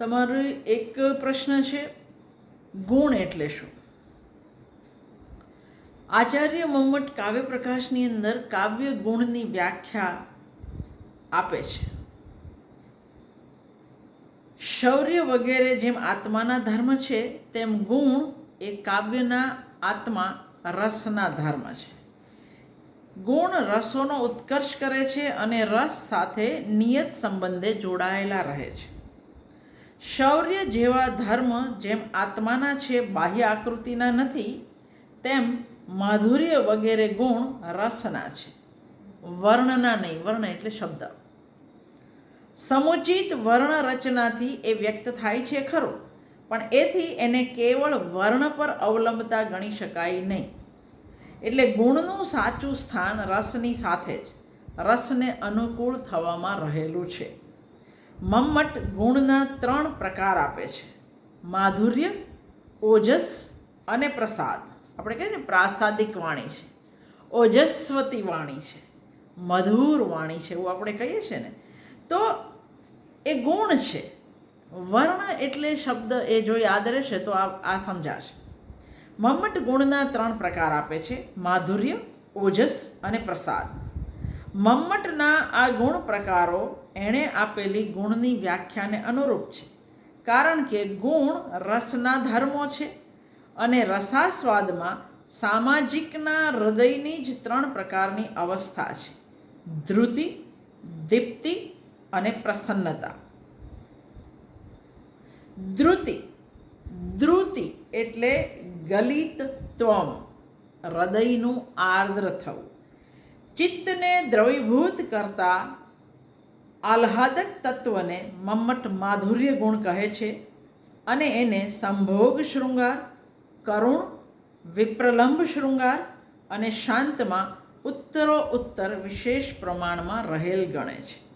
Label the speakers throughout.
Speaker 1: તમારો એક પ્રશ્ન છે, ગુણ એટલે શું? આચાર્ય મમ્મટ કાવ્ય પ્રકાશની અંદર કાવ્ય ગુણની વ્યાખ્યા આપે છે. શૌર્ય વગેરે જેમ આત્માના ધર્મ છે, તેમ ગુણ એ કાવ્યના આત્મા રસના ધર્મ છે. ગુણ રસોનો ઉત્કર્ષ કરે છે અને રસ સાથે નિયત સંબંધે જોડાયેલા રહે છે. શૌર્ય જેવા ધર્મ જેમ આત્માના છે, બાહ્ય આકૃતિના નથી, તેમ માધુર્ય વગેરે ગુણ રસના છે. વર્ણના નહીં, વર્ણ એટલે શબ્દ. સમુચિત વર્ણ રચનાથી એ વ્યક્ત થાય છે ખરું, પણ એથી એને કેવળ વર્ણ પર અવલંબતા ગણી શકાય નહીં. એટલે ગુણનું સાચું સ્થાન રસની સાથે જ, રસને અનુકૂળ થવામાં રહેલું છે. મમ્મટ ગુણના ત્રણ પ્રકાર આપે છે. માધુર્ય, ઓજસ અને પ્રસાદ. આપણે કહીએ ને, પ્રાસાદિક વાણી છે. ઓજસ્વતી વાણી છે. મધુર વાણી છે, એવું આપણે કહીએ છીએ ને. તો એ ગુણ છે. વર્ણ એટલે શબ્દ એ જો યાદ રહેશે તો આ આ સમજાશે. મમ્મટ ગુણના ત્રણ પ્રકાર આપે છે. માધુર્ય, ઓજસ અને પ્રસાદ. મમ્મટના આ ગુણ પ્રકારો એણે આપેલી ગુણની વ્યાખ્યાને અનુરૂપ છે. કારણ કે ગુણ રસના ધર્મો છે અને રસાસ્વાદમાં સામાજિકના હૃદયની જ ત્રણ પ્રકારની અવસ્થા છે. ધૃતિ દીપ્તિ અને પ્રસન્નતા. ધ્રુતિ ધ્રુતિ એટલે ગલિતત્વમ, હૃદયનું આર્દ્ર થવું. ચિત્તને દ્રવીભૂત કરતા આહ્લાદક તત્વને મમ્મટ માધુર્ય ગુણ કહે છે અને એને સંભોગ શૃંગાર, કરુણ, વિપ્રલંબ શૃંગાર અને શાંતમાં ઉત્તરો ઉત્તર વિશેષ પ્રમાણમાં રહેલ ગણે છે.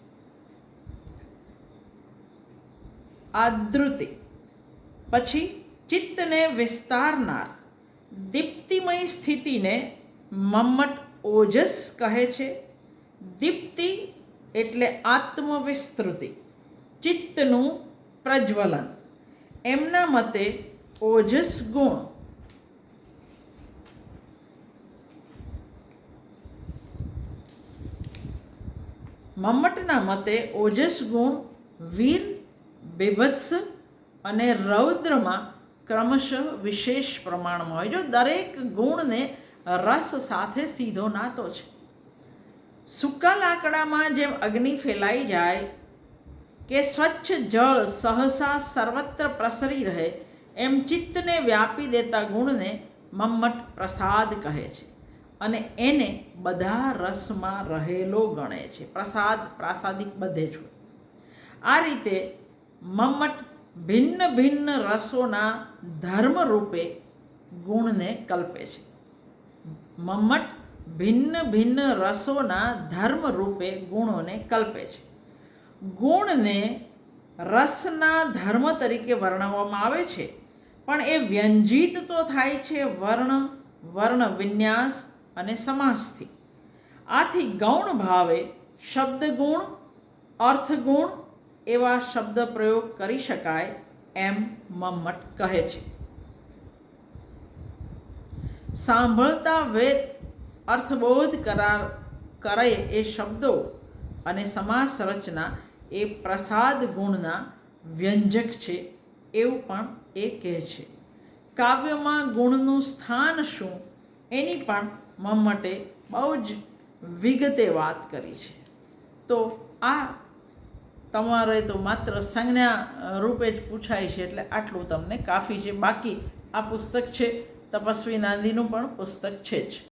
Speaker 1: આદૃતિ. પછી ચિત્તને વિસ્તારનાર, દીપ્તિમય સ્થિતિને મમ્મટ ઓજસ કહે છે. દીપ્તિ એટલે આત્મવિસ્તૃતિ, ચિત્તનું પ્રજ્વલન. એમના મતે ઓજસ ગુણ મમ્મટના મતે ઓજસ ગુણ વીર, બેભત્સ અને રૌદ્રમાં ક્રમશઃ વિશેષ પ્રમાણમાં હોય. જો દરેક ગુણને રસ સાથે સીધો નાતો છે સૂકા લાકડામાં જેમ અગ્નિ ફેલાઈ જાય કે સ્વચ્છ જળ સહસા સર્વત્ર પ્રસરી રહે, એમ ચિત્તને વ્યાપી દેતા ગુણને મમ્મટ પ્રસાદ કહે છે અને એને બધા રસમાં રહેલો ગણે છે. પ્રસાદ, પ્રાસાદિક બધે જ આ રીતે મમ્મટ ભિન્ન ભિન્ન રસોના ધર્મ રૂપે ગુણને કલ્પે છે. મમ્મટ ભિન્ન ભિન્ન રસોના ધર્મ રૂપે ગુણોને કલ્પે છે. ગુણને રસના ધર્મ તરીકે વર્ણવવામાં આવે છે. પણ એ વ્યંજિત તો થાય છે વર્ણ વર્ણ વિન્યાસ અને સમાસથી. આથી ગૌણ ભાવે શબ્દગુણ, અર્થગુણ એવા શબ્દ પ્રયોગ કરી શકાય એમ મમ્મટ કહે છે. સાંભળતા વેદ અર્થબોધ કરાર કરે એ શબ્દો અને સમાસ રચના એ પ્રસાદ ગુણના વ્યંજક છે એવું પણ એ કહે છે. કાવ્યમાં ગુણનું સ્થાન શું એની પણ મમ્મટે બહુ જ વિગતે વાત કરી છે. તો આ તમારે તો માત્ર સંજ્ઞા રૂપે જ પૂછાય છે એટલે આટલું તમને કાફી છે. બાકી આ પુસ્તક છે, તપસ્વી નાંદીનું પણ પુસ્તક છે જ.